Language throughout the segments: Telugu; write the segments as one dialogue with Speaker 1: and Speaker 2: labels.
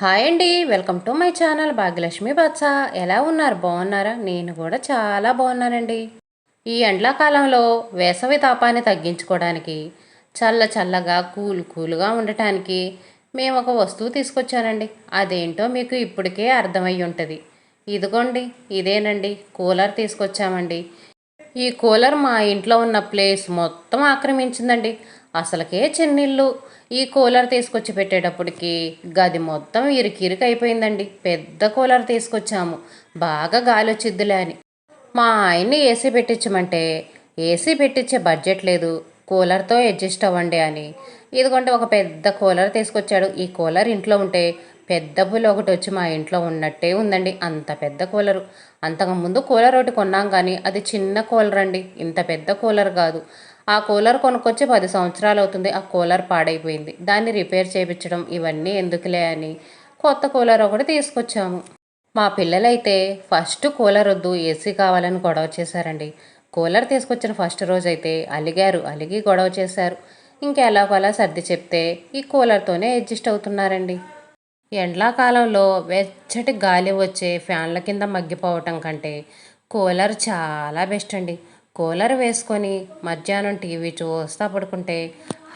Speaker 1: హాయ్ అండి welcome to my channel Bhagyalakshmi Batsa ఎలా ఉన్నారు? బాగున్నారా? నేను కూడా చాలా బాగున్నానండి. ఈ ఎండాకాలంలో వేసవి తాపాన్ని తగ్గించుకోవడానికి చల్ల చల్లగా కూల్ కూల్గా ఉండటానికి మేము ఒక వస్తువు తీసుకొచ్చానండి. అదేంటో మీకు ఇప్పటికే అర్థమై ఉంటుంది. ఇదిగోండి ఇదేనండి. కూలర్ తీసుకొచ్చామండి. ఈ కూలర్ మా ఇంట్లో ఉన్న ప్లేస్ మొత్తం ఆక్రమించిందండి. అసలుకే చిన్నిల్లు ఈ కూలర్ తీసుకొచ్చి పెట్టేటప్పటికి గది మొత్తం ఇరికిరికి అయిపోయిందండి పెద్ద కూలర్ తీసుకొచ్చాము. బాగా గాలి వచ్చిద్దిలే అని. మా ఆయన్ని ఏసీ పెట్టించమంటే ఏసీ పెట్టించే బడ్జెట్ లేదు. కూలర్తో అడ్జస్ట్ అవ్వండి అని. ఇదిగోండి ఒక పెద్ద కూలర్ తీసుకొచ్చాడు. ఈ కూలర్ ఇంట్లో ఉంటే పెద్ద పులి ఒకటి వచ్చి మా ఇంట్లో ఉన్నట్టే ఉందండి. అంత పెద్ద కూలరు. అంతకుముందు కూలర్ ఒకటి కొన్నాం కానీ అది చిన్న కూలర్ అండి ఇంత పెద్ద కూలర్ కాదు. ఆ కూలర్ కొనుక్కొచ్చి పది సంవత్సరాలు అవుతుంది ఆ కూలర్ పాడైపోయింది. దాన్ని రిపేర్ చేయించడం ఇవన్నీ ఎందుకులే అని కొత్త కూలర్ ఒకటి తీసుకొచ్చాము. మా పిల్లలైతే ఫస్ట్ కూలర్ వద్దు ఏసీ కావాలని గొడవ చేశారండి. కూలర్ తీసుకొచ్చిన ఫస్ట్ రోజు అయితే అలిగారు అలిగి గొడవ చేశారు. ఇంకెలాగోలా సర్ది చెప్తే ఈ కూలర్తోనే అడ్జస్ట్ అవుతున్నారండి. ఎండాకాలంలో వెచ్చటి గాలి వచ్చే ఫ్యాన్ల కింద మగ్గిపోవటం కంటే కూలర్ చాలా బెస్ట్ అండి కూలర్ వేసుకొని మధ్యాహ్నం టీవీ చూస్తా పడుకుంటే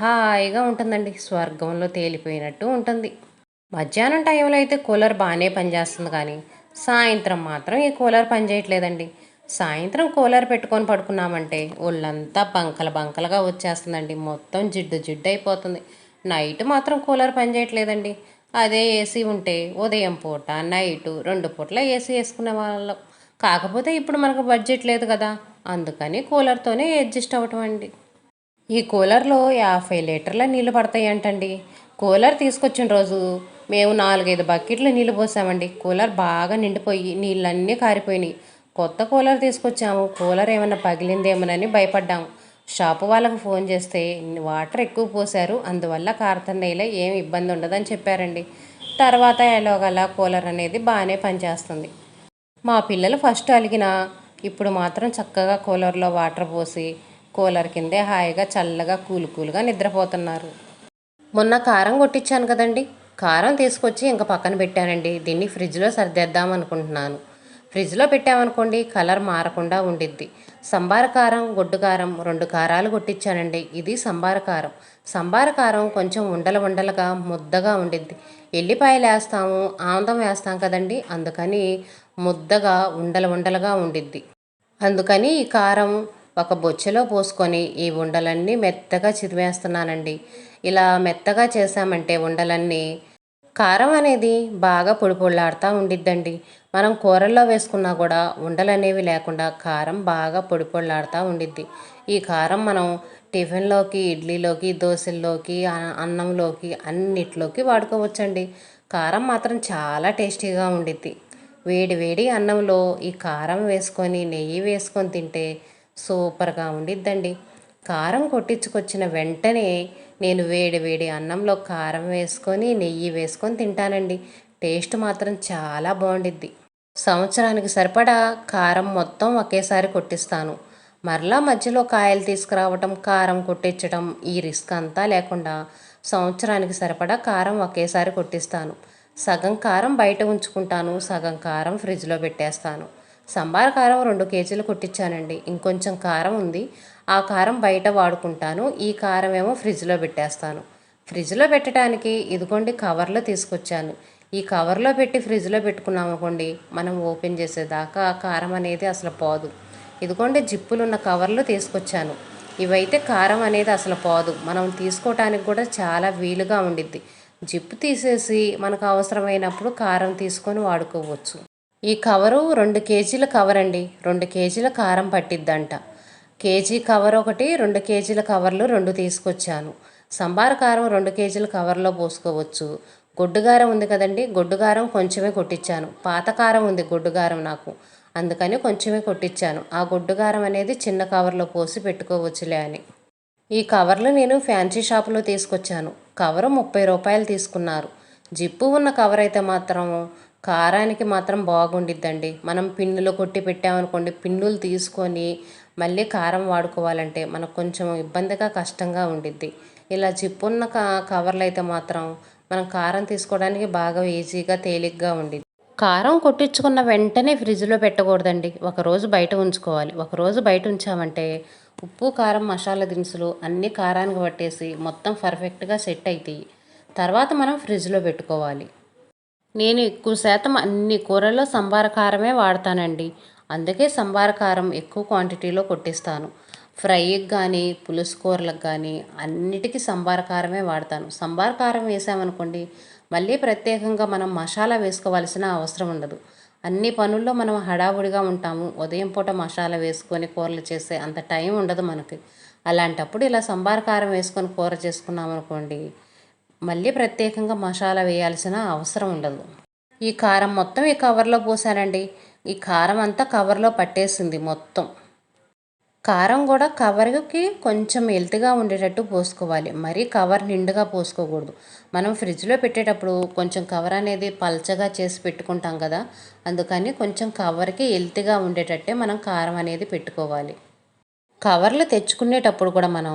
Speaker 1: హాయిగా ఉంటుందండి. స్వర్గంలో తేలిపోయినట్టు ఉంటుంది. మధ్యాహ్నం టైంలో అయితే కూలర్ బాగానే పనిచేస్తుంది కానీ సాయంత్రం మాత్రం ఈ కూలర్ పనిచేయట్లేదండి. సాయంత్రం కూలర్ పెట్టుకొని పడుకున్నామంటే ఒళ్ళంతా బంకల బంకలుగా వచ్చేస్తుందండి. మొత్తం జిడ్డు జిడ్డు అయిపోతుంది. నైట్ మాత్రం కూలర్ పనిచేయట్లేదండి. అదే ఏసీ ఉంటే ఉదయం పూట నైట్ రెండు పూట్ల ఏసీ వేసుకునే వాళ్ళం. కాకపోతే ఇప్పుడు మనకు బడ్జెట్ లేదు కదా. అందుకని కూలర్తోనే అడ్జస్ట్ అవ్వటం అండి. ఈ కూలర్లో యాభై లీటర్ల నీళ్ళు పడతాయి అంటండి కూలర్ తీసుకొచ్చిన రోజు మేము నాలుగైదు బకెట్లు నీళ్ళు పోసామండి. కూలర్ బాగా నిండిపోయి నీళ్ళన్నీ కారిపోయినాయి. కొత్త కూలర్ తీసుకొచ్చాము. కూలర్ ఏమైనా పగిలిందేమోనని భయపడ్డాము. షాపు వాళ్ళకు ఫోన్ చేస్తే వాటర్ ఎక్కువ పోసారు. అందువల్ల కారుతున్నాయిలే ఏం ఇబ్బంది ఉండదని చెప్పారండి. తర్వాత ఎలాగలా కూలర్ అనేది బాగానే పనిచేస్తుంది. మా పిల్లలు ఫస్ట్ అలిగిన ఇప్పుడు మాత్రం చక్కగా కూలర్లో వాటర్ పోసి కూలర్ కిందే హాయిగా చల్లగా కూల్ కూల్గా నిద్రపోతున్నారు. మొన్న కారం కొట్టించాను కదండి. కారం తీసుకొచ్చి ఇంకా పక్కన పెట్టానండి. దీన్ని ఫ్రిడ్జ్లో సర్దేద్దాం అనుకుంటున్నాను. ఫ్రిడ్జ్లో పెట్టామనుకోండి కలర్ మారకుండా ఉండిద్ది. సంబార కారం గొడ్డు కారం రెండు కారాలు కొట్టించానండి ఇది సంబార కారం. సంబార కారం కొంచెం ఉండల ఉండలుగా ముద్దగా ఉండిద్ది. ఎల్లిపాయలు వేస్తాము ఆముదం వేస్తాం కదండి అందుకని ముద్దగా ఉండల ఉండలుగా ఉండిద్ది. అందుకని ఈ కారం ఒక బొచ్చెలో పోసుకొని ఈ ఉండలన్నీ మెత్తగా చిరివేస్తున్నానండి ఇలా మెత్తగా చేసామంటే ఉండలన్నీ కారం అనేది బాగా పొడి పొడిలాడుతూ ఉండిద్దండి. మనం కూరల్లో వేసుకున్నా కూడా ఉండలు అనేవి లేకుండా కారం బాగా పొడి పొడిలాడుతూ ఉండిద్ది. ఈ కారం మనం టిఫిన్లోకి ఇడ్లీలోకి దోశల్లోకి అన్నంలోకి అన్నిట్లోకి వాడుకోవచ్చండి. కారం మాత్రం చాలా టేస్టీగా ఉండిద్ది. వేడి వేడి అన్నంలో ఈ కారం వేసుకొని నెయ్యి వేసుకొని తింటే సూపర్గా ఉండిద్దండి. కారం కొట్టించుకొచ్చిన వెంటనే నేను వేడి వేడి అన్నంలో కారం వేసుకొని నెయ్యి వేసుకొని తింటానండి. టేస్ట్ మాత్రం చాలా బాగుండిద్ది. సంవత్సరానికి సరిపడా కారం మొత్తం ఒకేసారి కొట్టిస్తాను. మరలా మధ్యలో కాయలు తీసుకురావటం కారం కొట్టించడం ఈ రిస్క్ అంతా లేకుండా సంవత్సరానికి సరిపడా కారం ఒకేసారి కొట్టిస్తాను. సగం కారం బయట ఉంచుకుంటాను సగం కారం ఫ్రిడ్జ్లో పెట్టేస్తాను. సంబార కారం రెండు కేజీలు కొట్టించానండి. ఇంకొంచెం కారం ఉంది. ఆ కారం బయట వాడుకుంటాను. ఈ కారం ఏమో ఫ్రిడ్జ్లో పెట్టేస్తాను. ఫ్రిడ్జ్లో పెట్టడానికి ఇదిగోండి కవర్లో తీసుకొచ్చాను. ఈ కవర్లో పెట్టి ఫ్రిడ్జ్లో పెట్టుకున్నామనుకోండి మనం ఓపెన్ చేసేదాకా కారం అనేది అసలు పోదు. ఇదిగోండి జిప్పులు ఉన్న కవర్లు తీసుకొచ్చాను. ఇవైతే కారం అనేది అసలు పోదు. మనం తీసుకోవటానికి కూడా చాలా వీలుగా ఉండిద్ది. జిప్పు తీసేసి మనకు అవసరమైనప్పుడు కారం తీసుకొని వాడుకోవచ్చు. ఈ కవరు రెండు కేజీల కవర్ అండి రెండు కేజీల కారం పట్టిద్దంట. కేజీ కవర్ ఒకటి రెండు కేజీల కవర్లు రెండు తీసుకొచ్చాను. సంబార కారం రెండు కేజీల కవర్లో పోసుకోవచ్చు. గొడ్డుగారం ఉంది కదండి గొడ్డుగారం కొంచెమే కొట్టించాను పాత కారం ఉంది గొడ్డుగారం నాకు అందుకని కొంచెమే కొట్టించాను ఆ గొడ్డుగారం అనేది చిన్న కవర్లో పోసి పెట్టుకోవచ్చులే అని. ఈ కవర్లు నేను ఫ్యాన్సీ షాపులో తీసుకొచ్చాను. కవరు ముప్పై రూపాయలు తీసుకున్నారు. జిప్పు ఉన్న కవర్ అయితే మాత్రం కారానికి మాత్రం బాగుండిద్దండి. మనం పిన్నులు కొట్టి పెట్టామనుకోండి పిన్నులు తీసుకొని మళ్ళీ కారం వాడుకోవాలంటే మనకు కొంచెం ఇబ్బందిగా కష్టంగా ఉండిద్ది. ఇలా జిప్పున్న క కవర్లు అయితే మాత్రం మనం కారం తీసుకోవడానికి బాగా ఈజీగా తేలిగ్గా ఉండిద్ది. కారం కొట్టించుకున్న వెంటనే ఫ్రిడ్జ్లో పెట్టకూడదండి. ఒకరోజు బయట ఉంచుకోవాలి. ఒకరోజు బయట ఉంచామంటే ఉప్పు కారం మసాలా దినుసులు అన్ని కారానికి పట్టేసి మొత్తం పర్ఫెక్ట్గా సెట్ అవుతాయి తర్వాత మనం ఫ్రిడ్జ్లో పెట్టుకోవాలి. నేను ఎక్కువ శాతం అన్ని కూరల్లో సంబార కారమే వాడతానండి. అందుకే సంబార కారం ఎక్కువ క్వాంటిటీలో కొట్టిస్తాను. ఫ్రైకి కానీ పులుసు కూరలకు కానీ అన్నిటికీ సంబార కారమే వాడతాను. సంబార కారం వేసామనుకోండి మళ్ళీ ప్రత్యేకంగా మనం మసాలా వేసుకోవాల్సిన అవసరం ఉండదు. అన్ని పనుల్లో మనం హడావుడిగా ఉంటాము. ఉదయం పూట మసాలా వేసుకొని కూరలు చేసే అంత టైం ఉండదు మనకి. అలాంటప్పుడు ఇలా సంబార కారం వేసుకొని కూర చేసుకున్నామనుకోండి మళ్ళీ ప్రత్యేకంగా మసాలా వేయాల్సిన అవసరం ఉండదు. ఈ కారం మొత్తం ఈ కవర్లో పోసానండి. ఈ కారం అంతా కవర్లో పట్టేసింది మొత్తం. కారం కూడా కవర్కి కొంచెం ఎల్తిగా ఉండేటట్టు పోసుకోవాలి. మరీ కవర్ నిండుగా పోసుకోకూడదు. మనం ఫ్రిడ్జ్లో పెట్టేటప్పుడు కొంచెం కవర్ అనేది పల్చగా చేసి పెట్టుకుంటాం కదా అందుకని కొంచెం కవర్కి ఎల్తిగా ఉండేటట్టే మనం కారం అనేది పెట్టుకోవాలి. కవర్లు తెచ్చుకునేటప్పుడు కూడా మనం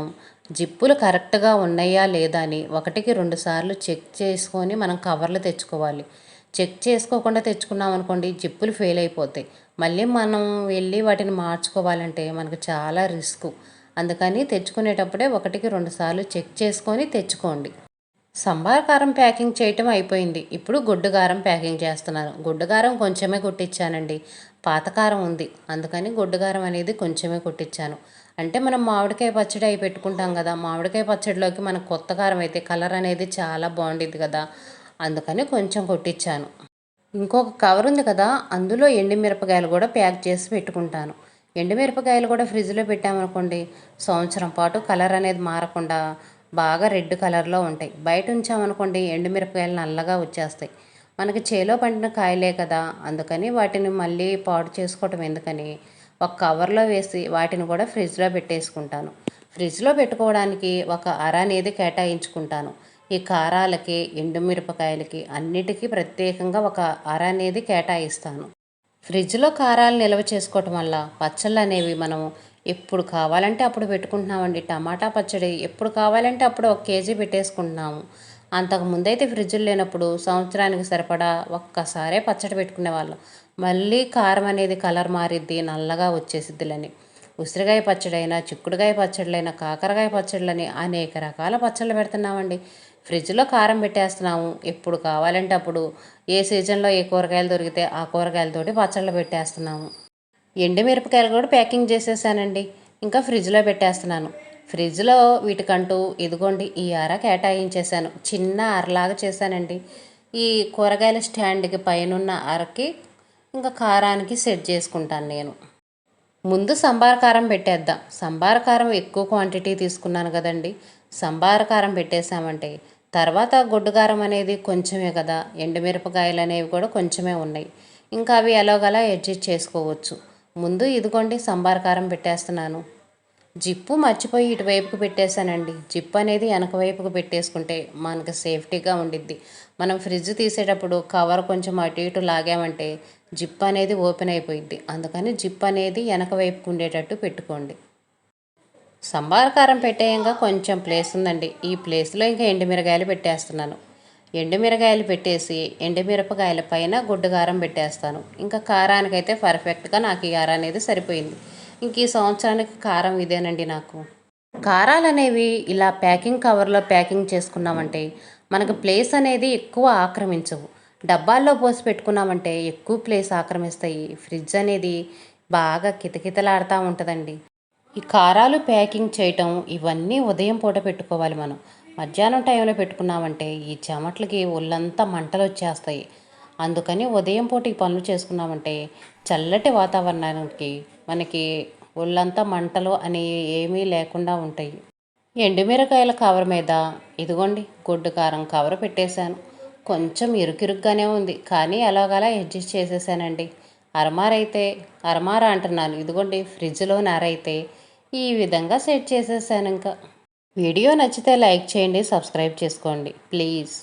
Speaker 1: జిప్పులు కరెక్ట్గా ఉన్నాయా లేదా అని ఒకటికి రెండు సార్లు చెక్ చేసుకొని మనం కవర్లు తెచ్చుకోవాలి. చెక్ చేసుకోకుండా తెచ్చుకున్నాం అనుకోండి జిప్పులు ఫెయిల్ అయిపోతాయి. మళ్ళీ మనం వెళ్ళి వాటిని మార్చుకోవాలంటే మనకు చాలా రిస్క్. అందుకని తెచ్చుకునేటప్పుడే ఒకటికి రెండు సార్లు చెక్ చేసుకొని తెచ్చుకోండి. సంబార కారం ప్యాకింగ్ చేయటం అయిపోయింది. ఇప్పుడు గుడ్డు కారం ప్యాకింగ్ చేస్తున్నాను. గుడ్డు కారం కొంచెమే కొట్టించానండి పాతకారం ఉంది. అందుకని గుడ్డు కారం అనేది కొంచెమే కొట్టించాను అంటే మనం మామిడికాయ పచ్చడి అయి పెట్టుకుంటాం కదా మామిడికాయ పచ్చడిలోకి మనకు కొత్త కారం అయితే కలర్ అనేది చాలా బాగుండిద్ది కదా. అందుకని కొంచెం కొట్టించాను ఇంకొక కవర్ ఉంది కదా అందులో ఎండుమిరపకాయలు కూడా ప్యాక్ చేసి పెట్టుకుంటాను. ఎండుమిరపకాయలు కూడా ఫ్రిడ్జ్లో పెట్టామనుకోండి సంవత్సరం పాటు కలర్ అనేది మారకుండా బాగా రెడ్ కలర్లో ఉంటాయి. బయట ఉంచామనుకోండి ఎండుమిరపకాయలు నల్లగా వచ్చేస్తాయి. మనకి చేలో పండిన కాయలే కదా అందుకని వాటిని మళ్ళీ పాడు చేసుకోవటం ఎందుకని ఒక కవర్లో వేసి వాటిని కూడా ఫ్రిడ్జ్లో పెట్టేసుకుంటాను. ఫ్రిడ్జ్లో పెట్టుకోవడానికి ఒక అర అనేది కేటాయించుకుంటాను. ఈ కారాలకి ఎండుమిరపకాయలకి అన్నిటికీ ప్రత్యేకంగా ఒక అర అనేది కేటాయిస్తాను. ఫ్రిడ్జ్లో కారాలు నిల్వ చేసుకోవటం వల్ల పచ్చళ్ళు అనేవి మనం ఎప్పుడు కావాలంటే అప్పుడు పెట్టుకుంటున్నామండి. టమాటా పచ్చడి ఎప్పుడు కావాలంటే అప్పుడు ఒక కేజీ పెట్టేసుకుంటున్నాము. అంతకు ముందైతే ఫ్రిడ్జ్లు లేనప్పుడు సంవత్సరానికి సరిపడా ఒక్కసారే పచ్చడి పెట్టుకునే వాళ్ళం మళ్ళీ కారం అనేది కలర్ మారిద్ది నల్లగా వచ్చేసిద్దిలని. ఉసిరికాయ పచ్చడైనా చిక్కుడుకాయ పచ్చళ్ళైనా కాకరకాయ పచ్చళ్ళని అనేక రకాల పచ్చళ్ళు పెడుతున్నామండి. ఫ్రిడ్జ్లో కారం పెట్టేస్తున్నాము. ఎప్పుడు కావాలంటే అప్పుడు ఏ సీజన్లో ఏ కూరగాయలు దొరికితే ఆ కూరగాయలతోటి పచ్చళ్ళు పెట్టేస్తున్నాము. ఎండుమిరపకాయలు కూడా ప్యాకింగ్ చేసేసానండి. ఇంకా ఫ్రిడ్జ్లో పెట్టేస్తున్నాను. ఫ్రిడ్జ్లో వీటికంటూ ఇదిగోండి ఈ అర కేటాయించేశాను. చిన్న అరలాగా చేశానండి. ఈ కూరగాయల స్టాండ్కి పైనున్న అరకి ఇంకా కారానికి సెట్ చేసుకుంటాను నేను. ముందు సంబార కారం పెట్టేద్దాం. సంబార కారం ఎక్కువ క్వాంటిటీ తీసుకున్నాను కదండి. సంబార కారం పెట్టేశామంటే తర్వాత గొడ్డుకారం అనేది కొంచెమే కదా. ఎండుమిరపకాయలు అనేవి కూడా కొంచెమే ఉన్నాయి. ఇంకా అవి ఎలాగలా అడ్జస్ట్ చేసుకోవచ్చు. ముందు ఇదిగోండి సంబార కారం పెట్టేస్తున్నాను. జిప్పు మర్చిపోయి ఇటువైపుకు పెట్టేశానండి. జిప్ అనేది వెనక వైపుకు పెట్టేసుకుంటే మనకు సేఫ్టీగా ఉండిద్ది. మనం ఫ్రిడ్జ్ తీసేటప్పుడు కవర్ కొంచెం అటు ఇటు లాగామంటే జిప్ అనేది ఓపెన్ అయిపోయిద్ది. అందుకని జిప్ అనేది వెనక వైపుకు ఉండేటట్టు పెట్టుకోండి. సంబార కారం పెట్టేయంగా కొంచెం ప్లేస్ ఉందండి. ఈ ప్లేస్లో ఇంకా ఎండుమిరగాయలు పెట్టేస్తున్నాను. ఎండుమిరగాయలు పెట్టేసి ఎండుమిరపకాయల పైన గుడ్డు కారం పెట్టేస్తాను. ఇంకా కారానికైతే పర్ఫెక్ట్గా నాకు ఈ కారం అనేది సరిపోయింది. ఇంక ఈ సంవత్సరానికి కారం ఇదేనండి నాకు. కారాలు అనేవి ఇలా ప్యాకింగ్ కవర్లో ప్యాకింగ్ చేసుకున్నామంటే మనకు ప్లేస్ అనేది ఎక్కువ ఆక్రమించవు. డబ్బాల్లో పోసి పెట్టుకున్నామంటే ఎక్కువ ప్లేస్ ఆక్రమిస్తాయి. ఫ్రిడ్జ్ అనేది బాగా కితకితలాడుతూ ఉంటుందండి. ఈ కారాలు ప్యాకింగ్ చేయటం ఇవన్నీ ఉదయం పూట పెట్టుకోవాలి మనం. మధ్యాహ్నం టైంలో పెట్టుకున్నామంటే ఈ చెమట్లకి ఒళ్ళంతా మంటలు వచ్చేస్తాయి. అందుకని ఉదయం పూట ఈ పనులు చేసుకున్నామంటే చల్లటి వాతావరణానికి మనకి ఒళ్ళంతా మంటలు అని ఏమీ లేకుండా ఉంటాయి. ఎండుమిరకాయల కవర్ మీద ఇదిగోండి గుడ్డు కారం కవర్ పెట్టేశాను. కొంచెం ఇరుకిరుగ్గానే ఉంది కానీ ఎలాగలా అడ్జస్ట్ చేసేసానండి. అరమారైతే అరమార అంటున్నాను. ఇదిగోండి ఫ్రిడ్జ్లో నారైతే ఈ విధంగా సెట్ చేసేసాను ఇంకా. వీడియో నచ్చితే లైక్ చేయండి సబ్స్క్రైబ్ చేసుకోండి. ప్లీజ్.